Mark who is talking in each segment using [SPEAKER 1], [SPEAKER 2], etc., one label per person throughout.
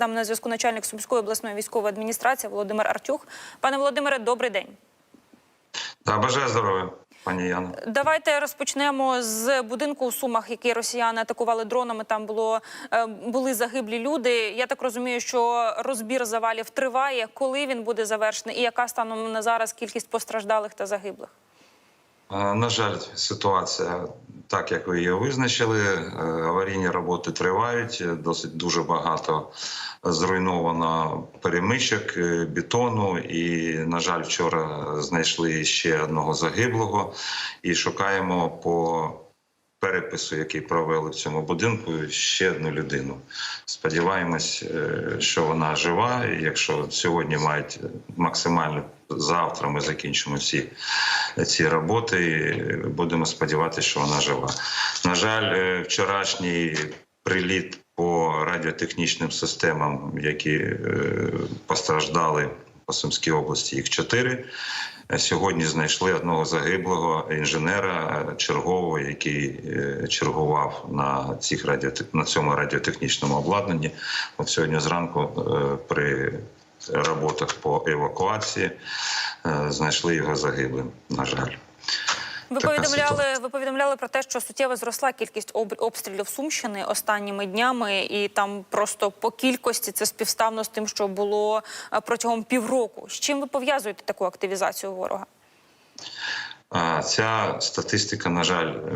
[SPEAKER 1] Нам на зв'язку начальник Сумської обласної військової адміністрації Володимир Артюх. Пане Володимире, добрий день.
[SPEAKER 2] Та бажаю здоров'я, пані Яна.
[SPEAKER 1] Давайте розпочнемо з будинку у Сумах, який росіяни атакували дронами. Там було е, були загиблі люди. Я так розумію, що розбір завалів триває. Коли він буде завершений, і яка станом на зараз кількість постраждалих та загиблих?
[SPEAKER 2] Е, На жаль, ситуація так, як ви її визначили. Е, Аварійні роботи тривають. Е, Досить дуже багато зруйновано перемичок, е, бетону. І, на жаль, вчора знайшли ще одного загиблого і шукаємо по перепису, який провели в цьому будинку, ще одну людину. Сподіваємось, е, що вона жива. Якщо сьогодні мають максимально завтра, ми закінчимо всі ці роботи. Будемо сподіватися, що вона жива. На жаль, е, вчорашній приліт по радіотехнічним системам, які е, постраждали по Сумській області, їх чотири. Е, Сьогодні знайшли одного загиблого інженера е, чергового, який е, чергував на цих радіо на цьому радіотехнічному обладнанні. От сьогодні зранку при роботах по евакуації знайшли його загиблим. На жаль.
[SPEAKER 1] Ви повідомляли, ви повідомляли про те, що суттєво зросла кількість обстрілів Сумщини останніми днями, і там просто по кількості це співставно з тим, що було е, протягом півроку. З чим ви пов'язуєте таку активізацію ворога?
[SPEAKER 2] А Ця статистика, на жаль, е,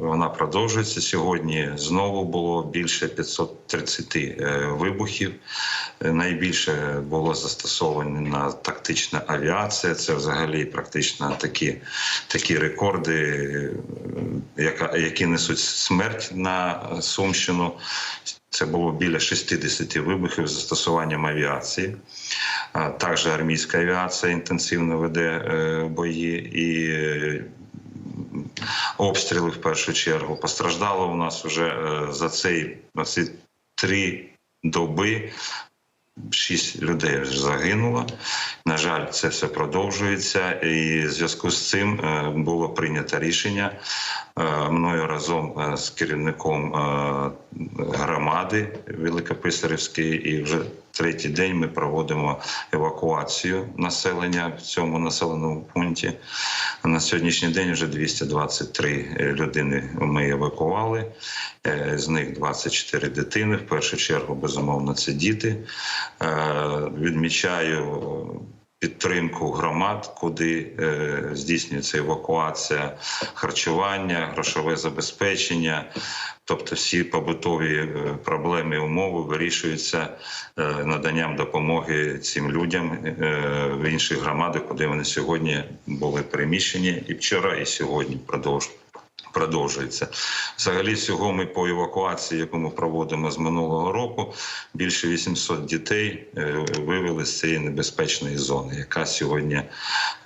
[SPEAKER 2] вона продовжується сьогодні. Знову було більше 530 е, вибухів. Е, Найбільше було застосована тактична авіація. Це взагалі практично такі, такі рекорди, яка, які несуть смерть на Сумщину. Це було біля 60 вибухів з застосуванням авіації. Також армійська авіація інтенсивно веде е, бої і е, обстріли в першу чергу. Постраждало у нас вже е, за цей ці три доби. Шість людей загинуло. На жаль, це все продовжується, і в зв'язку з цим е, було прийнято рішення е, мною разом е, з керівником громади Великописарівської, і вже третій день ми проводимо евакуацію населення в цьому населеному пункті. На сьогоднішній день вже 223 людини ми евакували. Е, З них 24 дитини. В першу чергу, безумовно, це діти. Е, Відмічаю підтримку громад, куди е, здійснюється евакуація, харчування, грошове забезпечення. Тобто всі побутові е, проблеми і умови вирішуються е, наданням допомоги цим людям в інші громади, куди вони сьогодні були переміщені і вчора, і сьогодні продовжують. Продовжується взагалі. Всього ми по евакуації, яку ми проводимо з минулого року, більше 800 дітей е, вивели з цієї небезпечної зони, яка сьогодні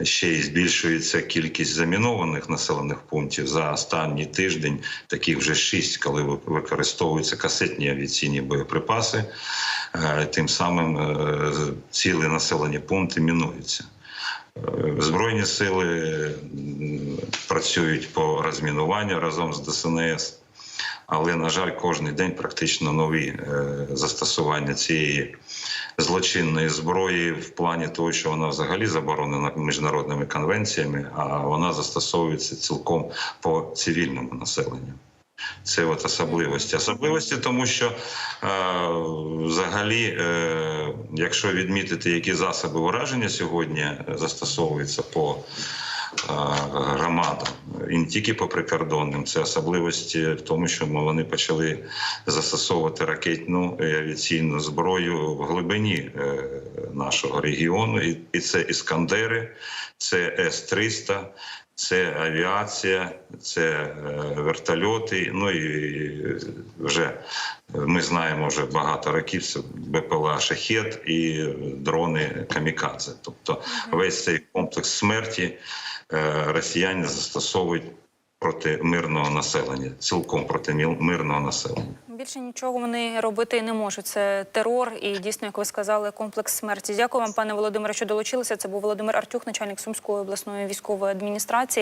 [SPEAKER 2] ще й збільшується кількість замінованих населених пунктів за останній тиждень. Таких вже шість, коли ви- використовуються касетні авіаційні боєприпаси. Е, Тим самим е, цілі населені пункти мінуються. Е, Збройні сили працюють по розмінуванню разом з ДСНС, але, на жаль, кожен день практично нові е, застосування цієї злочинної зброї в плані того, що вона взагалі заборонена міжнародними конвенціями, а вона застосовується цілком по цивільному населенню. Це от особливості. Особливості, тому що е, взагалі, е, якщо відмітити, які засоби ураження сьогодні застосовуються по е, громадам, і не тільки по прикордонним, це особливості в тому, що ми- вони почали застосовувати ракетну і авіаційну зброю в глибині е, нашого регіону. І, і це іскандери, це С-300, це авіація, це е, вертольоти. Ну і вже ми знаємо вже багато років це БПЛА Шахет і дрони Камікадзе. Тобто весь цей комплекс смерті е, росіяни застосовують проти мирного населення, цілком проти мирного населення.
[SPEAKER 1] Більше нічого вони робити не можуть. Це терор і дійсно, як ви сказали, комплекс смерті. Дякую вам, пане Володимире, що долучилися. Це був Володимир Артюх, начальник Сумської обласної військової адміністрації.